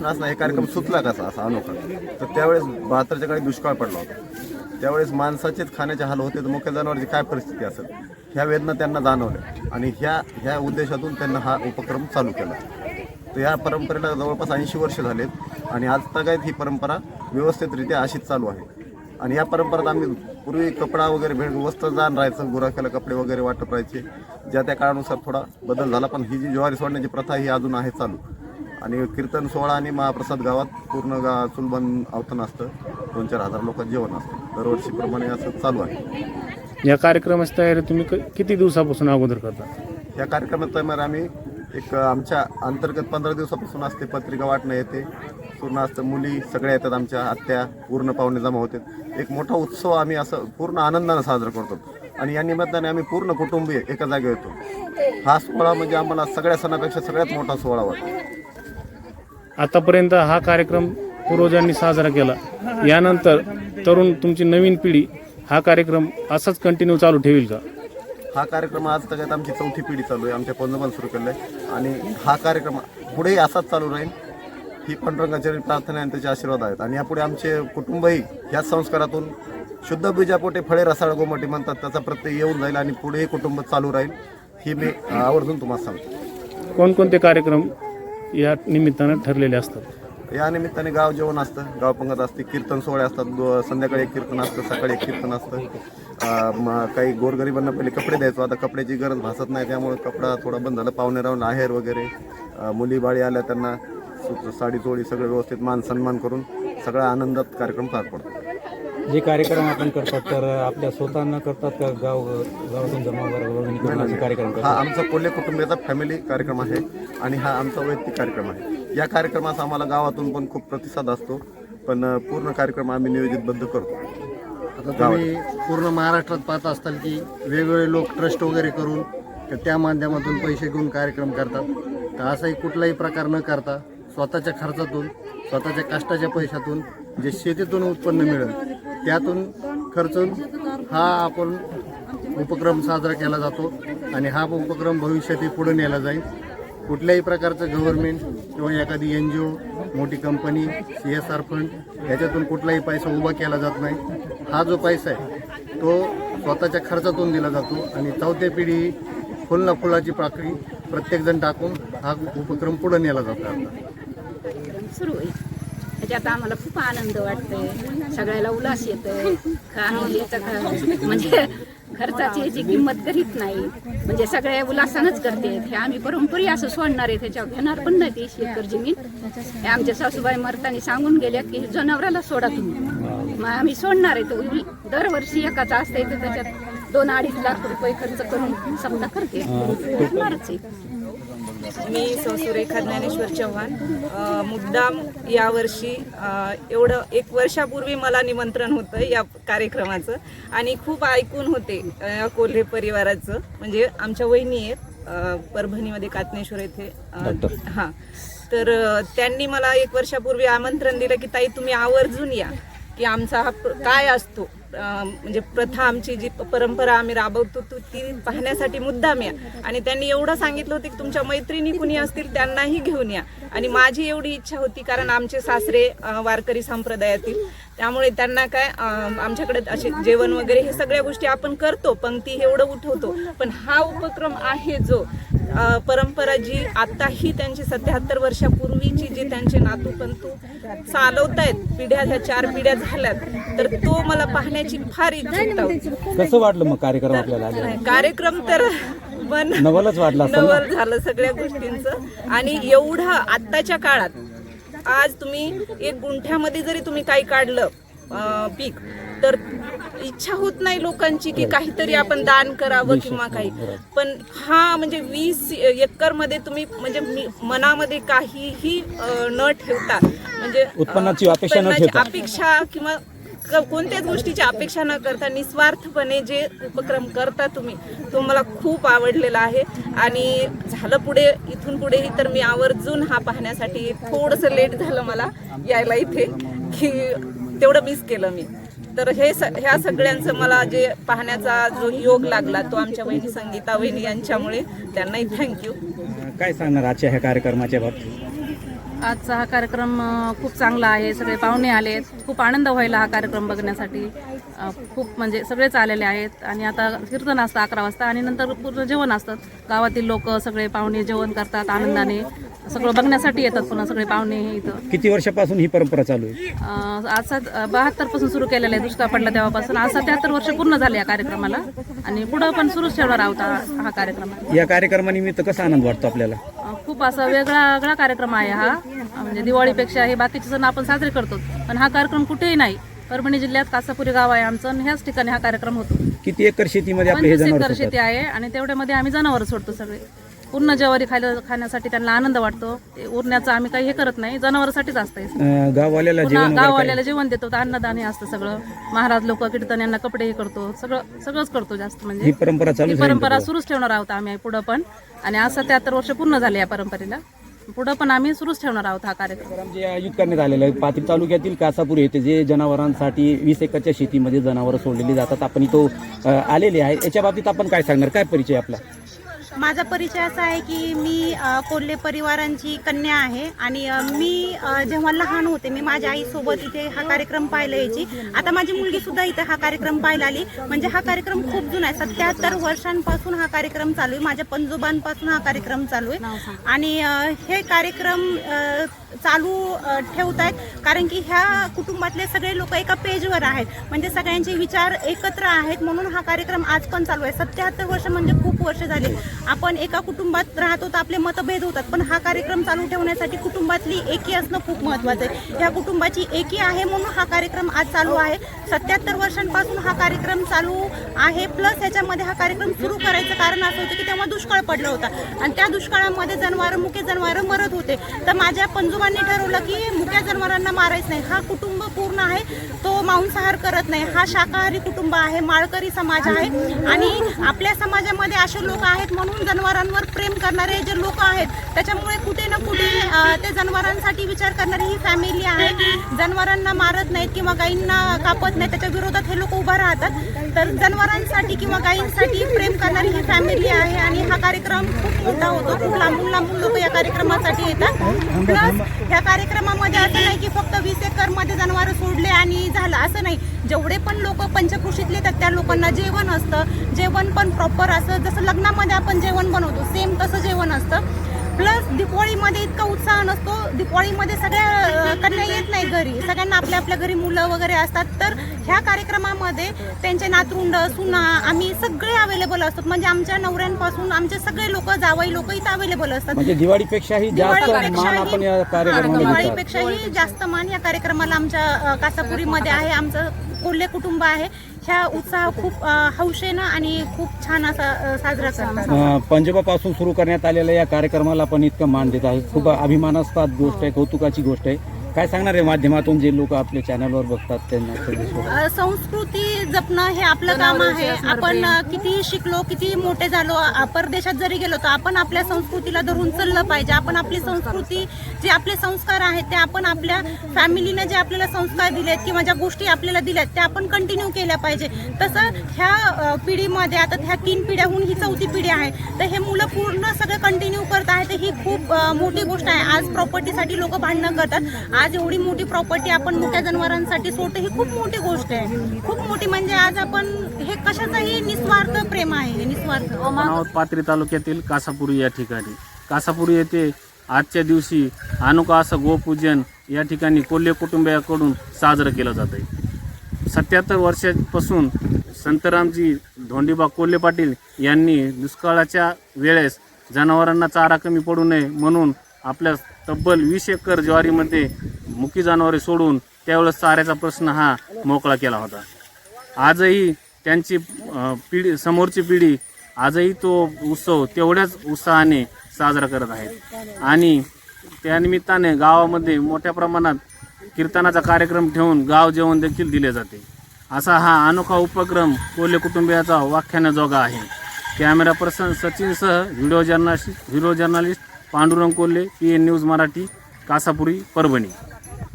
प्रश्न असणार हे कार्यक्रम सुचला कसा असा अनोखा? तर त्यावेळेस बहात्तरच्या काळी दुष्काळ पडला होता. त्यावेळेस माणसाचेच खाण्याचे हाल होते तर मुख्य जनावरची काय परिस्थिती असेल? ह्या वेदना त्यांना जाणवल्या. आणि ह्या ह्या उद्देशातून त्यांना हा उपक्रम चालू केला. तर या परंपरेला जवळपास ऐंशी वर्ष झालेत. आणि आज तगायत ही परंपरा व्यवस्थितरित्या अशीच चालू आहे. आणि या परंपरेत आम्ही पूर्वी कपडा वगैरे भेट जाण राहायचं गुराख्याला कपडे वगैरे वाटप राहायचे. ज्या त्या काळानुसार थोडा बदल झाला पण ही जी ज्वारी सोडण्याची प्रथा ही अजून आहे चालू. आणि कीर्तन सोहळा आणि महाप्रसाद गावात पूर्ण गा चुलबन अवतन असतं. दोन चार हजार लोकांचं जेवण असतं. दरवर्षीप्रमाणे असं चालू आहे. या कार्यक्रमाची तयारी तुम्ही क- किती दिवसापासून अगोदर करता? या कार्यक्रमात तर आम्ही एक आमच्या अंतर्गत पंधरा दिवसापासून असते. पत्रिका वाटणं येते. पूर्ण असतं. मुली सगळ्या येतात आमच्या. आत्या पूर्ण पाहुणे जमा होतात. एक मोठा उत्सव आम्ही असं पूर्ण आनंदानं साजरा करतो. आणि या निमित्ताने आम्ही पूर्ण कुटुंबीय एका जागे येतो. हा सोहळा म्हणजे आम्हाला सगळ्या सणापेक्षा सगळ्यात मोठा सोहळा वाटतो. आतापर्यंत हा कार्यक्रम पूर्वजांनी साजरा केला. यानंतर तरुण तुमची नवीन पिढी हा कार्यक्रम असाच कंटिन्यू चालू ठेवील का? हा कार्यक्रम आज सगळ्यात आमची चौथी पिढी चालू आहे. आमच्या पंजोबान सुरू केलं आहे आणि हा कार्यक्रम पुढेही असाच चालू राहील. ही पांडुरंगाची प्रार्थना आणि त्याचे आशीर्वाद आहेत. आणि यापुढे आमचे कुटुंबही ह्याच संस्कारातून शुद्ध बीजापोटे फळे रसाळ गोमटी म्हणतात. त्याचा प्रत्यय येऊन जाईल आणि पुढेही कुटुंब चालू राहील. ही मी आवर्जून तुम्हाला सांगतो. कोणकोणते कार्यक्रम या निमित्तानं ठरलेले असतात. या निमित्ताने गाव जेवण असतं. गाव पंगत असते कीर्तन सोहळे असतात. दो- संध्याकाळी एक कीर्तन असतं सकाळी एक कीर्तन असतं. अं, म- काही गोरगरिबांना पहिले कपडे द्यायचो. आता कपड्याची गरज भासत नाही त्यामुळे कपडा थोडा बंद झाला. पाहुणे राहून आहेर वगैरे अं, मुली बाळी आल्या त्यांना सु- साडी चोळी सगळं व्यवस्थित मान सन्मान करून सगळा आनंदात कार्यक्रम पार पडतो जे कार्यक्रम आपण करतात तर आपल्या स्वतःना करतात का गाव गावातून जमा करून असे कार्यक्रम हा करतात? आमचा कोल्हे कुटुंबियाचा फॅमिली कार्यक्रम आहे आणि हा आमचा वैयक्तिक कार्यक्रम आहे. या कार्यक्रमाचा आम्हाला गावातून पण खूप प्रतिसाद असतो पण अं, पूर्ण कार्यक्रम आम्ही नियोजितबद्ध करतो. आता तुम्ही पूर्ण महाराष्ट्रात पाहत असताल की वेगवेगळे लोक ट्रस्ट वगैरे करून तर त्या माध्यमातून पैसे घेऊन कार्यक्रम करतात. तर असाही कुठलाही प्रकार न करता स्वतःच्या खर्चातून स्वतःच्या कष्टाच्या पैशातून जे शेतीतून उत्पन्न मिळेल त्यातून खर्चून हा आपण उपक्रम साजरा केला जातो आणि हा उपक्रम भविष्यातही पुढे नेला जाईल. कुठल्याही प्रकारचं गव्हर्नमेंट किंवा एखादी एन जी ओ मोठी company C S R fund याच्यातून कुठलाही पैसा उभा केला जात नाही. हा जो पैसा आहे तो स्वतःच्या खर्चातून दिला जातो आणि चौथ्या पिढी फुल ना फुलाची पाकळी प्रत्येकजण टाकून हा उपक्रम पुढे नेला जातो. आता सुरू त्याच्यात आम्हाला खूप आनंद वाटतोय. सगळ्याला उल्हास येतोय. याचं ख- म्हणजे खर्चाची याची किंमत करीत नाही. म्हणजे सगळ्या उल्हासानच करते. हे आम्ही परंपरी असं सोडणार आहे. त्याच्यावर घेणार पण नाही तीस एकर जमीन. हे आमच्या सासूबाई मरतानी सांगून गेल्या की जनावराला सोडा तुम्ही. मग आम्ही सोडणार आहे. तो दरवर्षी एकाचा असते तर त्याच्यात दोन अडीच लाख रुपये खर्च करून समजा करते. करणारच आहे. मी सौ सुरेखा ज्ञानेश्वर चव्हाण. मुद्दाम यावर्षी एवढं एक वर्षापूर्वी मला निमंत्रण होतं या कार्यक्रमाचं आणि खूप ऐकून होते अ, कोल्हे परिवाराचं. म्हणजे आमच्या वहिनी आहेत परभणीमध्ये कातनेश्वर येथे हां. तर त्यांनी मला एक वर्षापूर्वी आमंत्रण दिलं की ताई तुम्ही आवर्जून या की आमचा हा काय असतो? म्हणजे प्रथा आमची जी परंपरा आम्ही राबवतो तो ती पाहण्यासाठी मुद्दाम या. आणि त्यांनी एवढं सांगितलं होतं की तुमच्या मैत्रिणी कुणी असतील त्यांनाही घेऊन या. आणि माझी एवढी इच्छा होती कारण आमचे सासरे वारकरी संप्रदायातील. त्यामुळे त्यांना काय आमच्याकडे असे जेवण वगैरे हे सगळ्या गोष्टी आपण करतो पंक्ती हे एवढं उठवतो. पण हा उपक्रम आहे जो परंपरा जी आताही त्यांची सत्याहत्तर वर्षापूर्वीची जी त्यांचे नातू पंतू चालवतायत पिढ्या ह्या चार पिढ्या झाल्यात तर तो मला पाहण्याची फार इच्छुकता होती. कसं वाटलं मग कार्यक्रम आपल्याला कार्यक्रम तर मन नवलच वाटलं? नवल झालं सगळ्या गोष्टींचं. आणि एवढं आत्ताच्या काळात आज तुम्ही एक गुंठ्यामध्ये जरी तुम्ही काही काढलं पीक. तर इच्छा होत नाही लोकांची की काहीतरी आपण दान करावं किंवा काही. पण हा म्हणजे वीस एकरमध्ये तुम्ही म्हणजे मनामध्ये काहीही न ठेवता म्हणजे उत्पन्नाची अपेक्षा किंवा कोणत्याच गोष्टीची अपेक्षा न करता निस्वार्थपणे जे उपक्रम करता तुम्ही तो मला खूप आवडलेला आहे. आणि झालं पुढे इथून पुढेही तर मी आवर्जून हा पाहण्यासाठी थोडंसं लेट झालं मला यायला इथे की तेवढं मिस केलं मी. तर हे स ह्या सगळ्यांचं मला जे पाहण्याचा जो योग लागला तो आमच्या वहिनी संगीता वहिनी यांच्यामुळे. त्यांनाही थँक्यू काय सांगणार आजच्या ह्या कार्यक्रमाच्या बाबतीत? आजचा हा कार्यक्रम खूप चांगला आहे. सगळे पाहुणे आलेत. खूप आनंद व्हायला हा कार्यक्रम बघण्यासाठी. खूप म्हणजे सगळेच आलेले आहेत. आणि आता कीर्तन असतं अकरा वाजता आणि नंतर पूर्ण जेवण असतं. गावातील लोक सगळे पाहुणे जेवण करतात आनंदाने. सगळं बघण्यासाठी येतात पुन्हा सगळे पाहुणे हे इथं. किती वर्षापासून ही परंपरा चालू आहे? अ, आज बहात्तरपासून सुरू केलेलं आहे दुष्काळ पडला तेव्हापासून. आज सत्याहत्तर वर्ष पूर्ण झाले या कार्यक्रमाला. आणि पुढं पण सुरूच ठेवणार आहोत हा हा कार्यक्रम. या कार्यक्रमानिमित्त कसा आनंद वाटतो आपल्याला? अ, खूप असा वेगळा वेगळा कार्यक्रम आहे हा. म्हणजे दिवाळीपेक्षा हे बाकीचे सण आपण साजरे करतो. पण हा कार्यक्रम कुठेही नाही. परभणी जिल्ह्यात कासापुरी गाव आहे आमचं आणि ह्याच ठिकाणी हा कार्यक्रम होतो. किती एकर शेतीमध्ये आपले हे पंचवीस जनावर एकर शेती आहे आणि तेवढ्यामध्ये आम्ही जनावर सोडतो सगळे. पूर्ण ज्वारी खायला खाण्यासाठी त्यांना आनंद वाटतो. ते उरण्याचं आम्ही काही हे करत नाही जनावरांसाठीच असतं. अं, गाववाल्याला जेवण वगैरे गाववाल्याला जेवण देतो तर अन्नदान हे असतं सगळं. महाराज लोक कीर्तन यांना कपडे हे करतो सगळं सगळंच करतो जास्त म्हणजे. ही परंपरा चालू ही परंपरा सुरूच ठेवणार आहोत आम्ही पुढं पण. आणि आज सत्याहत्तर वर्ष पूर्ण झाले या परंपरेला. पुढं पण आम्ही सुरूच ठेवणार आहोत हा कार्यक्रम. कार्यक्रम जे आयोजित करण्यात आलेलं आहे पाथरी तालुक्यातील कासापूर येथे जे जनावरांसाठी वीस एकरच्या शेतीमध्ये जनावरं सोडलेली जातात. आपण इथं अं, आलेले आहे याच्या बाबतीत आपण काय सांगणार? काय परिचय आपला? माझा परिचय असा आहे की मी कोल्हे परिवारांची कन्या आहे आणि मी जेव्हा लहान होते मी माझ्या आईसोबत इथे हा कार्यक्रम पाहायला यायची. आता माझी मुलगी सुद्धा इथे हा कार्यक्रम पाहायला आली. म्हणजे हा कार्यक्रम खूप जुना आहे. सत्याहत्तर वर्षांपासून हा कार्यक्रम चालू आहे. माझ्या पंजोबांपासून हा कार्यक्रम चालू आहे. आणि हे कार्यक्रम चालू ठेवत आहेत कारण की ह्या कुटुंबातले सगळे लोक एका पेजवर आहेत. म्हणजे सगळ्यांचे विचार एकत्र आहेत म्हणून हा कार्यक्रम आज पण चालू आहे. सत्याहत्तर वर्ष म्हणजे खूप वर्ष झाले. आपण एका कुटुंबात राहतो तर आपले मतभेद होतात पण हा कार्यक्रम चालू ठेवण्यासाठी कुटुंबातली एकी असणं खूप महत्वाचं आहे. ह्या कुटुंबाची एकी आहे म्हणून हा कार्यक्रम आज चालू आहे. सत्याहत्तर वर्षांपासून हा कार्यक्रम चालू आहे प्लस ह्याच्यामध्ये हा कार्यक्रम सुरू करायचं कारण असं होतं की तेव्हा दुष्काळ पडला होता. आणि त्या दुष्काळामध्ये जनावरं मुके जनावरं मरत होते. तर माझ्या पंजोबांनी ठरवलं की मुक्या जनावरांना मारायचं नाही. हा कुटुंब पूर्ण आहे तो मांसाहार करत नाही. हा शाकाहारी कुटुंब आहे माळकरी समाज आहे. आणि आपल्या समाजामध्ये असे लोक आहेत म्हणून जनावरांवर प्रेम करणारे जे लोक आहेत त्याच्यामुळे कुठे ना कुठे ते जनावरांसाठी विचार करणारी ही फॅमिली आहे. जनावरांना मारत नाहीत किंवा गायींना कापत नाही त्याच्या विरोधात हे लोक उभा राहतात. तर जनावरांसाठी किंवा गायींसाठी प्रेम करणारी ही फॅमिली आहे आणि हा कार्यक्रम खूप मोठा होतो. खूप लांबून लांबून लोक या कार्यक्रमासाठी येतात. प्लस ह्या कार्यक्रमामध्ये असं नाही की फक्त वीस एकरमध्ये जनावरं सोडले आणि झालं. असं नाही. जेवढे पण लोक पंचकृषीतले येतात त्या लोकांना जेवण असतं. जेवण पण प्रॉपर असं जसं लग्नामध्ये आपण जेवण बनवतो सेम तसं जेवण असतं. प्लस दिवाळीमध्ये इतका उत्साह नसतो. दिवाळीमध्ये सगळ्या कन्या येत नाही घरी. सगळ्यांना आपल्या आपल्या घरी मुलं वगैरे असतात. तर ह्या कार्यक्रमामध्ये त्यांचे नातरुंड सुना आम्ही सगळे अवेलेबल असतात. म्हणजे आमच्या नवऱ्यांपासून आमचे सगळे लोक जावई लोक इथं अवेलेबल असतात. म्हणजे दिवाळीपेक्षाही जास्त मान आपण या कार्यक्रमाला दिवाळीपेक्षाही जास्त मान या कार्यक्रमाला आमच्या कासापुरीमध्ये आहे. आमचं कोल्हे कुटुंब आहे. ह्या उत्साह खूप हौशेनं आणि खूप छान असा साजरा करतात. अं, पंजाबापासून सुरू करण्यात आलेल्या या कार्यक्रमाला आपण इतकं मान देत आहे. खूप अभिमानास्पद गोष्ट आहे कौतुकाची गोष्ट आहे. काय सांगणार आहे माध्यमातून जे लोक आपल्या चॅनलवर बघतात त्यांना संदेश वगैरे? अ, संस्कृती जपणं हे आपलं काम आहे. आपण अ, किती शिकलो किती मोठे झालो अ, परदेशात जरी गेलो तर आपण आपल्या संस्कृतीला धरून चाललं पाहिजे. आपण आपली संस्कृती जे आपले संस्कार आहेत ते आपण आपल्या फॅमिलीने जे आपल्याला संस्कार दिलेत किंवा ज्या गोष्टी आपल्याला दिल्यात त्या आपण कंटिन्यू केल्या पाहिजे. तसं ह्या अ, पिढीमध्ये आता ह्या तीन पिढ्याहून ही चौथी पिढी आहे. तर हे मुलं पूर्ण सगळं कंटिन्यू करत आहेत. ही खूप अ, मोठी गोष्ट आहे. आज प्रॉपर्टीसाठी लोक भांडणं करतात. आज एवढी मोठी प्रॉपर्टी आपण मोठ्या जनावरांसाठी सोडतो ही खूप मोठी गोष्ट आहे. खूप मोठी म्हणजे आज आपण हे कशाचाही निस्वार्थ प्रेम आहे निस्वार्थ. आपण आहोत तालुक्यातील कासापुरी या ठिकाणी. कासापुरी येथे आजच्या दिवशी अनुकास गोपूजन या ठिकाणी कोल्हे कुटुंबियाकडून साजरं केलं जात आहे. सत्याहत्तर वर्षापासून संतरामजी धोंडीबा कोल्हे पाटील यांनी दुष्काळाच्या वेळेस जनावरांना चारा कमी पडू नये म्हणून आपल्या तब्बल वीस एकर ज्वारीमध्ये मुकी जनावरे सोडून त्यावेळेस चाऱ्याचा प्रश्न हा मोकळा केला होता. आजही त्यांची पिढी समोरची पिढी आजही तो उत्सव तेवढ्याच उत्साहाने साजरा करत आहेत. आणि त्यानिमित्ताने गावामध्ये मोठ्या प्रमाणात कीर्तनाचा कार्यक्रम ठेवून गाव जेवण देखील दिले जाते. असा हा अनोखा उपक्रम कोल्हे कुटुंबियाचा व्याख्यानाजोगा आहे. Camera person सचिनसह video journalist video journalist Pandurang Kolhe P N news Marathi Kasapuri Parbhani.